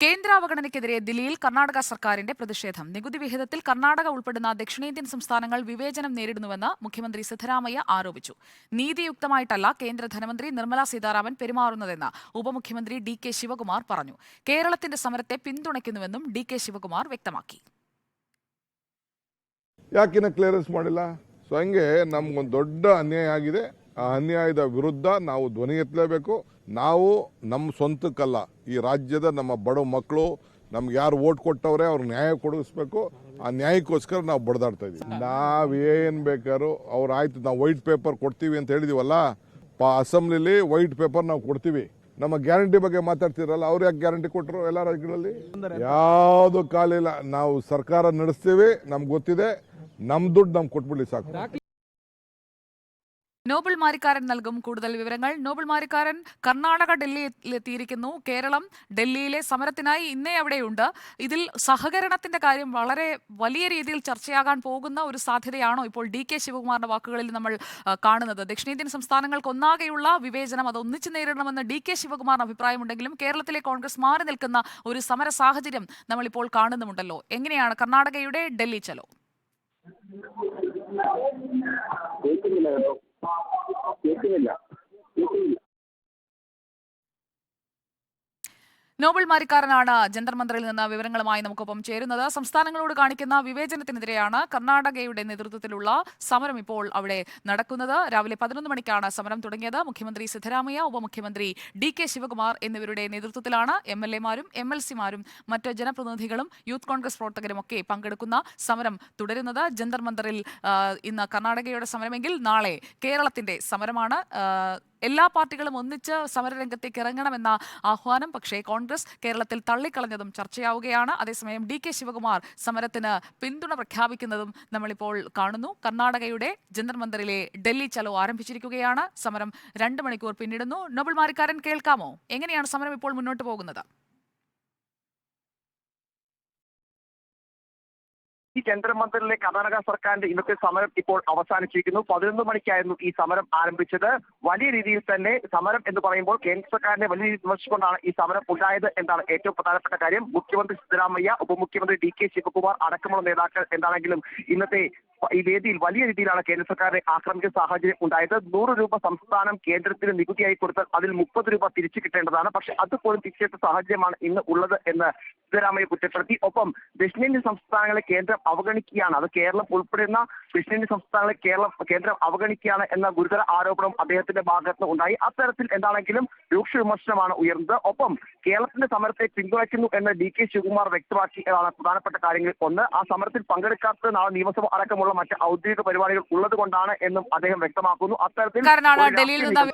കേന്ദ്ര അവഗണനയ്ക്കെതിരെ ദില്ലിയിൽ കർണാടക സർക്കാരിന്റെ പ്രതിഷേധം നികുതി വിഹിതത്തിൽ കർണാടക ഉൾപ്പെടുന്ന ദക്ഷിണേന്ത്യൻ സംസ്ഥാനങ്ങൾ വിവേചനം നേരിടുന്നുവെന്ന് മുഖ്യമന്ത്രി സിദ്ധരാമയ്യ ആരോപിച്ചു നീതിയുക്തമായിട്ടല്ല കേന്ദ്ര ധനമന്ത്രി നിർമ്മല സീതാരാമൻ പെരുമാറുന്നതെന്ന് ഉപമുഖ്യമന്ത്രി ഡി കെ ശിവകുമാർ പറഞ്ഞു കേരളത്തിന്റെ സമരത്തെ പിന്തുണയ്ക്കുന്നുവെന്നും ഡി കെ ശിവകുമാർ വ്യക്തമാക്കി ಯಾಕಿನ್ನ ಕ್ಲಿಯರೆನ್ಸ್ ಮಾಡಿಲ್ಲ ಸೊ ಹಂಗೆ ನಮ್ಗೊಂದು ದೊಡ್ಡ ಅನ್ಯಾಯ ಆಗಿದೆ ಅನ್ಯಾಯದ ವಿರುದ್ಧ ನಾವು ಧ್ವನಿ ಎತ್ತಲೇಬೇಕು. ನಾವು ನಮ್ಮ ಸ್ವಂತಕ್ಕಲ್ಲ. ಈ ರಾಜ್ಯದ ನಮ್ಮ ಬಡ ಮಕ್ಕಳು ನಮ್ಗೆ ಯಾರು ಓಟ್ ಕೊಟ್ಟವ್ರೆ ಅವ್ರ ನ್ಯಾಯ ಕೊಡಿಸ್ಬೇಕು. ಆ ನ್ಯಾಯಕ್ಕೋಸ್ಕರ ನಾವು ಬಡ್ದಾಡ್ತಾ ಇದೀವಿ. ಏನು ಬೇಕಾದ್ರು ಅವ್ರು ಆಯ್ತು, ನಾವು ವೈಟ್ ಪೇಪರ್ ಕೊಡ್ತೀವಿ ಅಂತ ಹೇಳಿದೀವಲ್ಲ? ಪಾ ಅಸೆಂಬ್ಲಿಲಿ ವೈಟ್ ಪೇಪರ್ ನಾವು ಕೊಡ್ತೀವಿ. ನಮ್ಮ ಗ್ಯಾರಂಟಿ ಬಗ್ಗೆ ಮಾತಾಡ್ತಿರಲ್ಲ, ಅವ್ರು ಯಾಕೆ ಗ್ಯಾರಂಟಿ ಕೊಟ್ಟರು ಎಲ್ಲ ರಾಜ್ಯಗಳಲ್ಲಿ? ಯಾವುದು ಕಾಲಿಲ್ಲ ನಾವು ಸರ್ಕಾರ ನಡೆಸ್ತೀವಿ, ನಮ್ಗೆ ಗೊತ್ತಿದೆ. ನಮ್ಮ ದುಡ್ಡು ನಮ್ಗೆ ಕೊಟ್ಬಿಡ್ಲಿ ಸಾಕು. നോബിൾ മാരിക്കാരൻ നൽകും കൂടുതൽ വിവരങ്ങൾ. നോബിൾ മാരിക്കാരൻ കർണാടക ഡൽഹിയിലെത്തിയിരിക്കുന്നു. കേരളം ഡൽഹിയിലെ സമരത്തിനായി ഇന്നേ അവിടെയുണ്ട്. ഇതിൽ സഹകരണത്തിന്റെ കാര്യം വളരെ വലിയ രീതിയിൽ ചർച്ചയാകാൻ പോകുന്ന ഒരു സാധ്യതയാണോ ഇപ്പോൾ ഡി കെ ശിവകുമാറിന്റെ വാക്കുകളിൽ നമ്മൾ കാണുന്നത്? ദക്ഷിണേന്ത്യൻ സംസ്ഥാനങ്ങൾക്ക് ഒന്നാകെയുള്ള വിവേചനം അത് ഒന്നിച്ചു നേരിടണമെന്ന് ഡി കെ ശിവകുമാറിന് അഭിപ്രായമുണ്ടെങ്കിലും കേരളത്തിലെ കോൺഗ്രസ് മാറി നിൽക്കുന്ന ഒരു സമര സാഹചര്യം നമ്മളിപ്പോൾ കാണുന്നുമുണ്ടല്ലോ. എങ്ങനെയാണ് കർണാടകയുടെ ഡൽഹി ചലോ? കേട്ടോ കേൾക്കുന്നില്ല കേൾക്കുന്നില്ല നോബിൾ മാരിക്കാരനാണ് ജന്തർ മന്ത്രിയിൽ നിന്ന് വിവരങ്ങളുമായി നമുക്കൊപ്പം ചേരുന്നത്. സംസ്ഥാനങ്ങളോട് കാണിക്കുന്ന വിവേചനത്തിനെതിരെയാണ് കർണാടകയുടെ നേതൃത്വത്തിലുള്ള സമരം ഇപ്പോൾ അവിടെ നടക്കുന്നത്. രാവിലെ പതിനൊന്ന് മണിക്കാണ് സമരം തുടങ്ങിയത്. മുഖ്യമന്ത്രി സിദ്ധരാമയ്യ ഉപമുഖ്യമന്ത്രി ഡി കെ ശിവകുമാർ എന്നിവരുടെ നേതൃത്വത്തിലാണ് എം എൽ എമാരും എം എൽ സിമാരും മറ്റ് ജനപ്രതിനിധികളും യൂത്ത് കോൺഗ്രസ് പ്രവർത്തകരും ഒക്കെ പങ്കെടുക്കുന്ന സമരം തുടരുന്നത്. ജന്തർ മന്ദറിൽ ഇന്ന് കർണാടകയുടെ സമരമെങ്കിൽ നാളെ കേരളത്തിന്റെ സമരമാണ്. എല്ലാ പാർട്ടികളും ഒന്നിച്ച് സമരരംഗത്തേക്ക് ഇറങ്ങണമെന്ന ആഹ്വാനം പക്ഷേ കോൺഗ്രസ് കേരളത്തിൽ തള്ളിക്കളഞ്ഞതും ചർച്ചയാവുകയാണ്. അതേസമയം ഡി കെ ശിവകുമാർ സമരത്തിന് പിന്തുണ പ്രഖ്യാപിക്കുന്നതും നമ്മളിപ്പോൾ കാണുന്നു. കർണാടകയുടെ ജന്തർ മന്ദിറിലെ ഡൽഹി ചലോ ആരംഭിച്ചിരിക്കുകയാണ്. സമരം രണ്ട് മണിക്കൂർ പിന്നിടുന്നു. നോബിൾ മാരിക്കാരൻ കേൾക്കാമോ? എങ്ങനെയാണ് സമരം ഇപ്പോൾ മുന്നോട്ട് പോകുന്നത്? ഈ ജന്തർമന്ദിറിലെ കർണാടക സർക്കാരിന്റെ ഇന്നത്തെ സമരം ഇപ്പോൾ അവസാനിച്ചിരിക്കുന്നു. പതിനൊന്ന് മണിക്കായിരുന്നു ഈ സമരം ആരംഭിച്ചത്. വലിയ രീതിയിൽ തന്നെ സമരം എന്ന് പറയുമ്പോൾ കേന്ദ്ര സർക്കാരിനെ വലിയ രീതിയിൽ വിമർശിച്ചുകൊണ്ടാണ് ഈ സമരം ഉണ്ടായത് എന്നാണ് ഏറ്റവും പ്രധാനപ്പെട്ട കാര്യം. മുഖ്യമന്ത്രി സിദ്ധരാമയ്യ ഉപമുഖ്യമന്ത്രി ഡി കെ ശിവകുമാർ അടക്കമുള്ള നേതാക്കൾ എന്താണെങ്കിലും ഇന്നത്തെ ഈ വേദിയിൽ വലിയ രീതിയിലാണ് കേന്ദ്ര സർക്കാരിനെ ആക്രമിക്കുന്ന സാഹചര്യം ഉണ്ടായത്. നൂറ് രൂപ സംസ്ഥാനം കേന്ദ്രത്തിന് നികുതിയായി കൊടുത്താൽ അതിൽ മുപ്പത് രൂപ തിരിച്ചു കിട്ടേണ്ടതാണ്. പക്ഷെ അതുപോലും തിരിച്ചെടുത്ത സാഹചര്യമാണ് ഇന്ന് ഉള്ളത് എന്ന് സിദ്ധരാമയ്യ കുറ്റപ്പെടുത്തി. ഒപ്പം ദക്ഷിണേന്ത്യൻ സംസ്ഥാനങ്ങളെ കേന്ദ്രം അവഗണിക്കുകയാണ്. അത് കേരളം ഉൾപ്പെടുന്ന ദക്ഷിണേന്ത്യൻ സംസ്ഥാനങ്ങളെ കേരളം കേന്ദ്രം അവഗണിക്കുകയാണ് എന്ന ഗുരുതര ആരോപണം അദ്ദേഹത്തിന്റെ ഭാഗത്ത് ഉണ്ടായി. അത്തരത്തിൽ എന്താണെങ്കിലും രൂക്ഷ വിമർശനമാണ് ഉയർന്നത്. ഒപ്പം കേരളത്തിന്റെ സമരത്തെ പിന്തുണയ്ക്കുന്നു എന്ന് ഡി കെ ശിവകുമാർ വ്യക്തമാക്കിയതാണ് പ്രധാനപ്പെട്ട കാര്യങ്ങൾ ഒന്ന്. ആ സമരത്തിൽ പങ്കെടുക്കാത്ത നാളെ നിയമസഭ അടക്കമുള്ള മറ്റ് ഔദ്യോഗിക പരിപാടികൾ ഉള്ളത് കൊണ്ടാണ് എന്നും അദ്ദേഹം വ്യക്തമാക്കുന്നു. അത്തരത്തിൽ ഡൽഹിയിൽ നിന്ന്